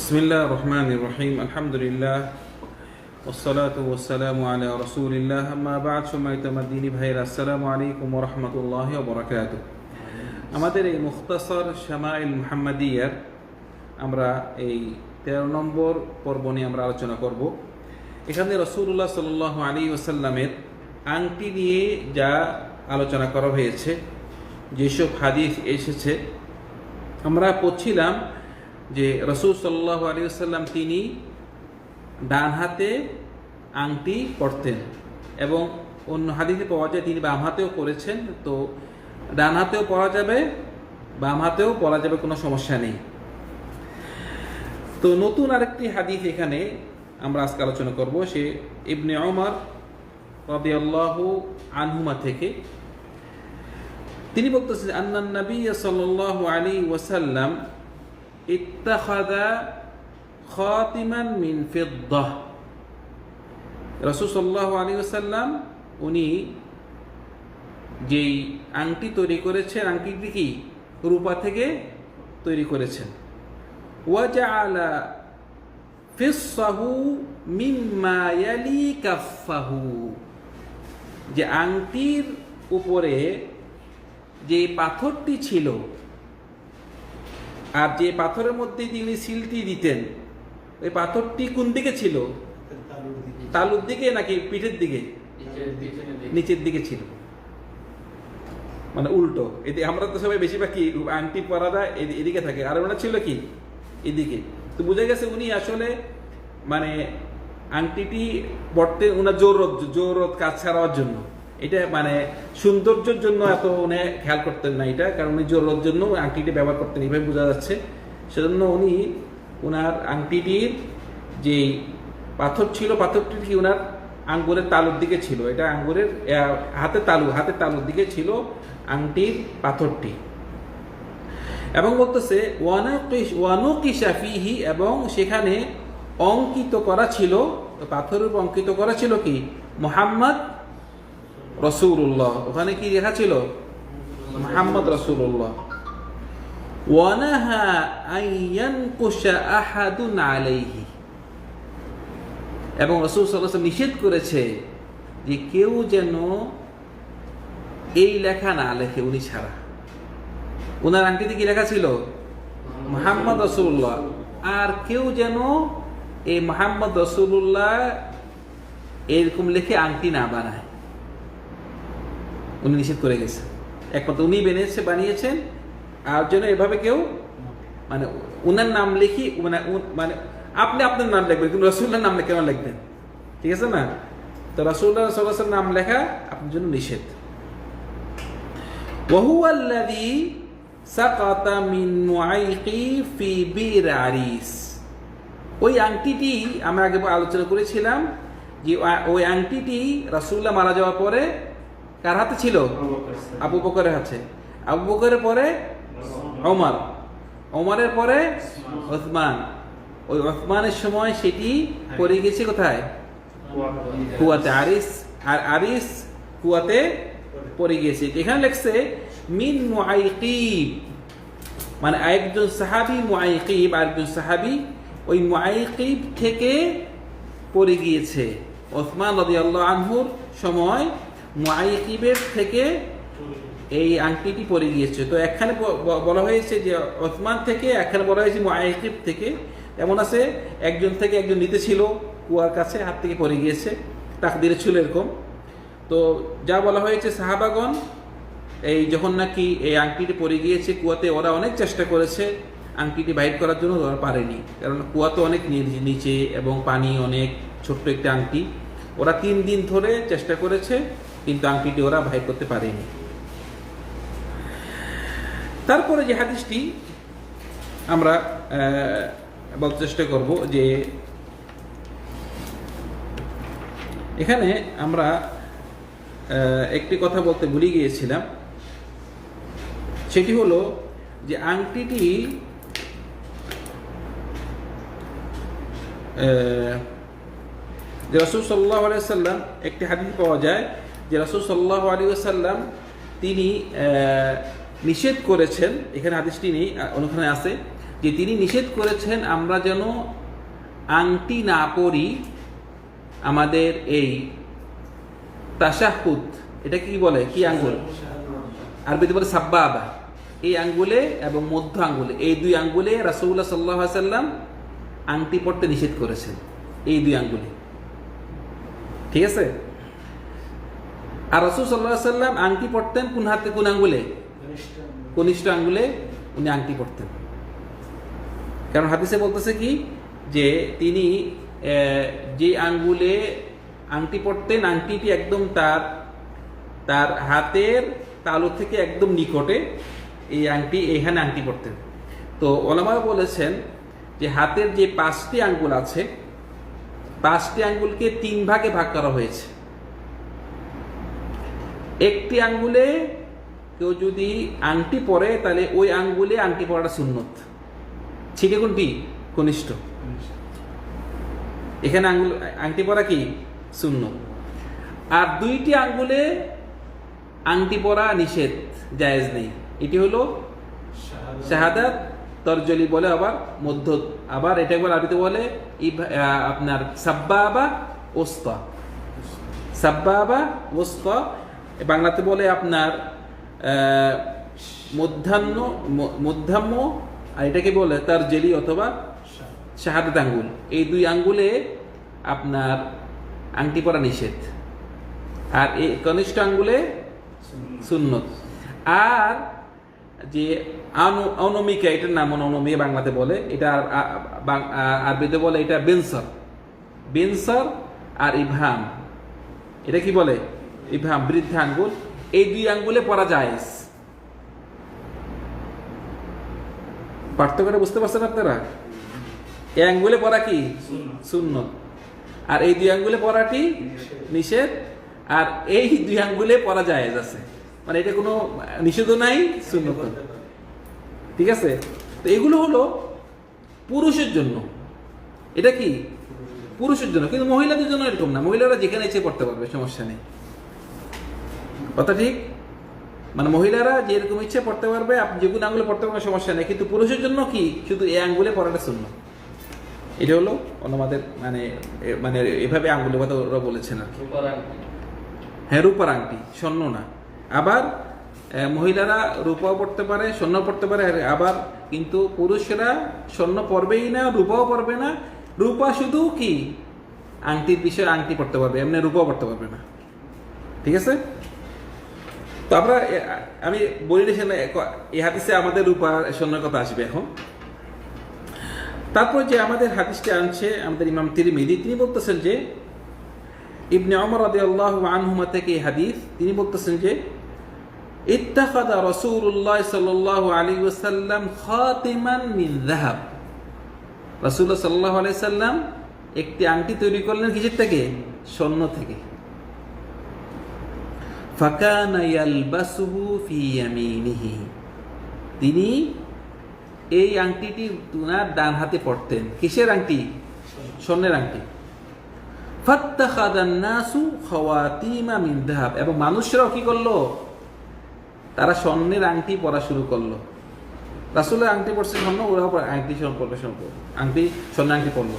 بسم الله الرحمن الرحيم الحمد لله والصلاة والسلام على رسول الله أما بعد সম্মানিত মাদিনী ভাইরা আসসালামু আলাইকুম ওয়া রাহমাতুল্লাহি ওয়া বারাকাতুহু আমাদের এই মুখতাসর শামাইল মুহাম্মাদিয়ার আমরা এই তেরো নম্বর পর্ব নিয়ে আমরা আলোচনা করব এখানে রসুল্লাহ সাল আলী ওসাল্লামের আংটি নিয়ে যা আলোচনা করা হয়েছে যেসব হাদিস এসেছে আমরা পড়ছিলাম যে রসুল সাল্লাহ আলী তিনি ডান হাতে আংটি পরতেন এবং অন্য হাদিসে পাওয়া যায় তিনি বাম হাতেও করেছেন তো ডান হাতেও পরা যাবে, বাম হাতেও পরা যাবে, কোনো সমস্যা নেই। তো নতুন আরেকটি হাদিস এখানে আমরা আজকে আলোচনা করব, সে ইবনে ওমর রাদিয়াল্লাহু আনহুমা থেকে। তিনি বলতেছেন আন্নান নবী সাল্লাল্লাহু আলাইহি ওয়াসাল্লাম ইত্তাখাদা খাতিমান মিন ফিদ্দাহ। রাসূল সাল্লাল্লাহু আলাইহি ওয়াসাল্লাম, উনি যেই আংটি তৈরি করেছেন, আংটিটি কি? রূপা থেকে তৈরি করেছেন। ওয়াজআলা ফিসাহু মিম্মা ইয়ালি কাফাহু যে আংটির উপরে যে পাথরটি ছিল আর যে পাথরের মধ্যে তিনি সিলটি দিতেন, ওই পাথরটি কোন দিকে ছিল? তালুর দিকে নাকি পিঠের দিকে? নিচের দিকে ছিল। মানে উল্টো। এদিকে আমরা তো সবাই বেশিরভাগ কি আংটি এদি- এদিকে থাকে। আর ওনার ছিল কি? এদিকে। তো বুঝে গেছে উনি আসলে মানে আংটিটি পড়তে ওনার জোরত জোরত কাজ ছাড়াওয়ার জন্য। এটা মানে সৌন্দর্যের জন্য এত উনি খেয়াল করতেন না এটা, কারণ উনি জোরত জন্য আংটিটি ব্যবহার করতেন, এইভাবে বোঝা যাচ্ছে। সেজন্য উনি ওনার আংটিটির যে পাথর ছিল, পাথরটি কি ওনার আঙ্গুরের তালুর দিকে ছিল? এটা আঙ্গুরের হাতের তালু হাতের তালুর দিকে ছিল আংটির পাথরটি। এবং বলতেছে, ওয়ানাকিশ- ওয়ানুকিশা ফিহি এবং সেখানে অঙ্কিত করা ছিল, পাথরের অঙ্কিত করা ছিল কি? মোহাম্মদ রসুল্লাহ ওখানে কি লেখা ছিল? মোহাম্মদ রসুল্লাহ এবং নিষেধ করেছে যে কেউ যেন এই লেখা না লেখে, উনি ছাড়া। ওনার আংটিতে কি লেখা ছিল? মোহাম্মদ রসুল্লাহ আর কেউ যেন এই মোহাম্মদ রসুল্লাহ এরকম লেখে আংটি না বানায়। উনি নিষেধ করে গেছে একমাত্র উনি বেনিয়েছে বানিয়েছেন আর যেন এভাবে কেউ মানে উনার নাম লিখি মানে উন- মানে আপনি আপনার নাম লিখবেন কিন্তু রসুল্লার নাম কেন লিখবেন ঠিক আছে না তো রসুল্লাহ সাল্লাহ নাম লেখা আপনার জন্য নিষেধ وهو الذي سقط من معيقي في بئر عريس ওই আংটিটি আমরা আগে আলোচনা করেছিলাম যে ওই- ওই আংটিটি রাসূলুল্লাহ মারা যাওয়ার পরে কার হাতে ছিল? আবু বকরের হাতে। আবু বকরের পরে ওমর। ওমরের পরে ওসমান। ওই ওসমানের সময় সেটি পড়ে গেছে কোথায়? কুয়াতে। আরিস। আর আরিস কুয়াতে পড়ে গিয়েছে এখানে লেখছে মিন মুআইকিব। মানে একজন সাহাবি মুআইকিব আর একজন সাহাবি ওই মুআইকিব থেকে পড়ে গিয়েছে। ওসমান রাদিয়াল্লাহু আনহুর সময় মুআইকিবের থেকে এই আংটিটি পড়ে গিয়েছে। তো এখানে বলা হয়েছে যে ওসমান থেকে এখানে বলা হয়েছে মুআইকিব থেকে। এমন আছে, একজন থেকে একজন নিতে ছিল, কুয়ার কাছে হাত থেকে পড়ে গিয়েছে, তাকদিরে ছিল এরকম। তো যা বলা হয়েছে সাহাবাগণ, এই যখন নাকি এই আংটিটি পড়ে গিয়েছে কুয়াতে, ওরা অনেক চেষ্টা করেছে আংটিটি বাইর করার জন্য, ওরা পারেনি। কারণ কুয়া তো অনেক নিচে এবং পানি অনেক ছোট্ট একটা আংটি। ওরা তিন দিন ধরে চেষ্টা করেছে কিন্তু আংটিটি ওরা বাইর করতে পারেনি। তারপরে যে হাদিসটি আমরা বলতে চেষ্টা করব যে এখানে আমরা একটি কথা বলতে ভুলে গিয়েছিলাম। সেটি হলো যে আংটিটি রসুল সাল্লাহ আলিয়াল্লাম একটি হাদিস পাওয়া যায় যে রসুল সাল্লাহ আলিয়াল্লাম তিনি নিষেধ করেছেন, এখানে হাদিসটি নেই, অনুখানে আছে, যে তিনি নিষেধ করেছেন আমরা যেন আংটি না পরি আমাদের এই তাসাহুদ এটা কি বলে, কি আঙ্গুল? আরবিতে বলে সাব্বা সাব্বাবা। এই আঙ্গুলে এবং মধ্য আঙ্গুলে, এই দুই আঙ্গুলে রাসূলুল্লাহ সাল্লাল্লাহু আলাইহি সাল্লাম আংটি পরতে নিষেধ করেছেন, এই দুই আঙ্গুলে। ঠিক আছে? আর রসুল সাল্লাম আংটি পড়তেন কোন হাতে, কোন আঙ্গুলে? কনিষ্ঠ আঙ্গুলে। উনি আংটি পড়তেন কারণ হাদিসে বলতেছে কি? যে তিনি যে আঙ্গুলে আংটি পড়তেন আংটিটি একদম তার তার হাতের তালু থেকে একদম নিকটে এই আংটি, এখানে আংটি পড়তেন তো ওলামা বলেছেন যে হাতের যে পাঁচটি আঙ্গুল আছে, পাঁচটি আঙ্গুলকে তিন ভাগে ভাগ করা হয়েছে। একটি আঙ্গুলে কেউ যদি আংটি পরে তাহলে ওই আঙ্গুলে আংটি পরাটা সুন্নত। ছিটে কোনটি কনিষ্ঠ। এখানে আঙ্গুল আংটি পরা কি? শূন্য আর দুইটি আঙ্গুলে আংটি পরা নিষেধ জায়েজ নেই। এটি হলো শাহাদাত। তরজলি বলে আবার মধ্য আবার এটা একবার আরবিতে বলে আপনার সাব্বাবা ওস্তা। সাব্বাবা ওস্তা বাংলাতে বলে আপনার মধ্যাহ্ন মধ্যাহ্ন, আর এটাকে বলে তার জেলি অথবা শাহাদাত আঙ্গুল। এই দুই আঙ্গুলে আপনার আংটি পরা নিষেধ। আর এই কনিষ্ঠ আঙ্গুলে সুন্নত। আর যে অনমিকা, এটার নাম অনমিকা বাংলাতে বলে, এটা আরবিতে বলে এটা বেনসর। বেনসর আর ইভাম এটা কি বলে? ইভাম বৃদ্ধ আঙ্গুল এই দুই আঙ্গুলে পরা যায়। পার্থক্যটা বুঝতে পারছেন আপনারা? এই আঙ্গুলে পরা কি? শূন্য। আর এই দুই আঙ্গুলে পরাটি নিষেধ। আর এই দুই আঙ্গুলে পরা যায় আছে মানে এটা কোনো নিষেধও নাই, শূন্য ঠিক আছে? তো এগুলো হলো পুরুষের জন্য। এটা কি? পুরুষের জন্য। কিন্তু মহিলাদের জন্য এরকম না। মহিলারা যেখানে ইচ্ছে করতে পারবে, সমস্যা নেই। কথা ঠিক মানে মহিলারা যেরকম ইচ্ছে পড়তে পারবে আপনি যে কোনো আঙ্গুলে পড়তে পারবে সমস্যা নেই। কিন্তু পুরুষের জন্য কি? শুধু এই আঙ্গুলে পড়াটা শূন্য। এটা হলো আমাদের মানে মানে এভাবে আঙ্গুলের কথা ওরা বলেছেন আর কি। হ্যাঁ রূপার আংটি স্বর্ণ না। আবার মহিলারা রূপাও পড়তে পারে স্বর্ণ পড়তে পারে আবার কিন্তু পুরুষেরা স্বর্ণ পরবেই না রূপাও পরবে না। রূপা শুধু কি? আংটির বিষয়ে আংটি পড়তে পারবে এমনি রূপাও পড়তে পারবে না। ঠিক আছে? তো আমরা আমি বলি না সেখানে এই হাদিসে আমাদের রূপা স্বর্ণের কথা আসবে এখন। তারপর যে আমাদের হাদিসটি আনছে আমাদের ইমাম তিরমিদি তিনি বলতেছেন যে, ইবনে অমর রাদিয়াল্লাহু আনহুমা থেকে এই হাদিস, তিনি বলতেছেন যে, ইত্তাখাদা রাসূলুল্লাহ সাল্লাল্লাহু আলাইহি ওয়াসাল্লাম খাতিমান মিন যাহাব। রাসূলুল্লাহ সাল্লাল্লাহু আলাইহি সাল্লাম একটি আংটি তৈরি করলেন কিসের থেকে? স্বর্ণ থেকে। তিনি এই আংটিটি তুনার ডান হাতে পড়তেন কিসের আংটি? স্বর্ণের আংটি। খাওয়াতিমা এবং মানুষরাও কি করল? তারা স্বর্ণের আংটি পরা শুরু করল। রাসূলের আংটি পড়ছে স্বর্ণ, ওরাও আংটি স্বর্ণ আংটি স্বর্ণ আংটি পড়ল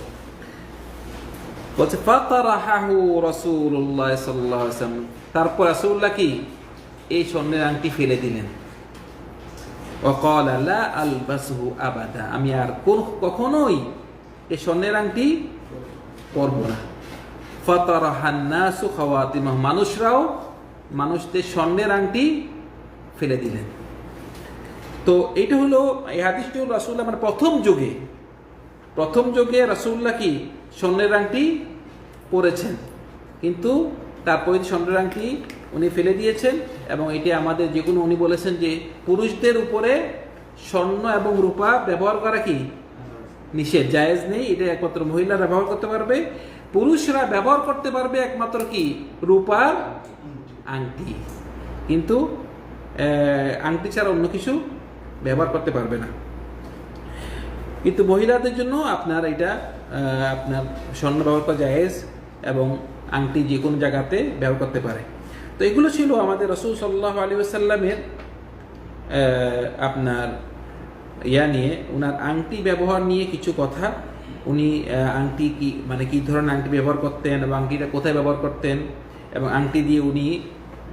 বলছে ফাতারাহু রসুল্লাহ সাল্লাহ সাল্লাম তারপর রসুল্লাহ কি? এই স্বর্ণের আংটি ফেলে দিলেন। অকল আল্লাহ আল বাসহু আবাদা। আমি আর কোন, কখনোই এই স্বর্ণের আংটি করব না। ফতরাহান্নাসু খাওয়াতিম মানুষরাও মানুষদের স্বর্ণের আংটি ফেলে দিলেন। তো এটা হলো, এই হাদিসটি হল রাসুল্লাহ মানে প্রথম যুগে। প্রথম যুগে রাসুল্লাহ কি? স্বর্ণের আংটি পরেছেন। কিন্তু তারপরে স্বর্ণের আংটি উনি ফেলে দিয়েছেন এবং এটি আমাদের যে কোনো উনি বলেছেন যে পুরুষদের উপরে স্বর্ণ এবং রূপা ব্যবহার করা কি? নিষেধ, জায়েজ নেই। এটা একমাত্র মহিলারা ব্যবহার করতে পারবে। পুরুষরা ব্যবহার করতে পারবে একমাত্র কি? রূপার আংটি। কিন্তু আংটি ছাড়া অন্য কিছু ব্যবহার করতে পারবে না। কিন্তু মহিলাদের জন্য আপনার এটা আপনার স্বর্ণ ব্যবহার করা জায়েজ এবং আংটি যে কোনো জায়গাতে ব্যবহার করতে পারে। তো এগুলো ছিল আমাদের রসুল সাল্লাহ আলী আসাল্লামের আপনার ইয়া নিয়ে। ওনার আংটি ব্যবহার নিয়ে কিছু কথা। উনি আংটি কি মানে কি ধরনের আংটি ব্যবহার করতেন এবং আংটিটা কোথায় ব্যবহার করতেন এবং আংটি দিয়ে উনি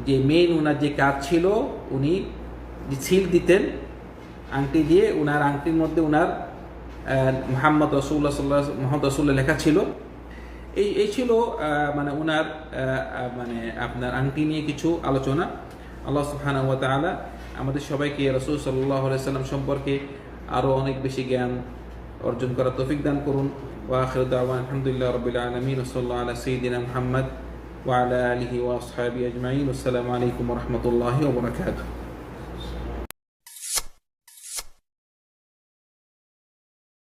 যে মেন ওনার যে কাজ ছিল উনি যে ছিল দিতেন। আংটি দিয়ে উনার আংটির মধ্যে আহ, মোহাম্মদ রসুল্লাহ সাল্লাহ মোহাম্মদ রসুল্লাহ লেখা ছিল। এই এই ছিল মানে ওনার মানে আপনার আংটি নিয়ে কিছু আলোচনা। আল্লাহ সুহানা আলা আমাদের সবাইকে রসুল সাল্লাহ সাল্লাম সম্পর্কে আরও অনেক বেশি জ্ঞান অর্জন করার তৌফিক দান করুন। আলহামদুলিল্লাহ রবিল আলমিন ওসল্লা আলা সঈদিন মোহাম্মদ ওয়ালা আলহি ওয়াসহাবি আজমাইন। আসসালামু আলাইকুম রহমতুল্লাহ ওবরাকাতুহ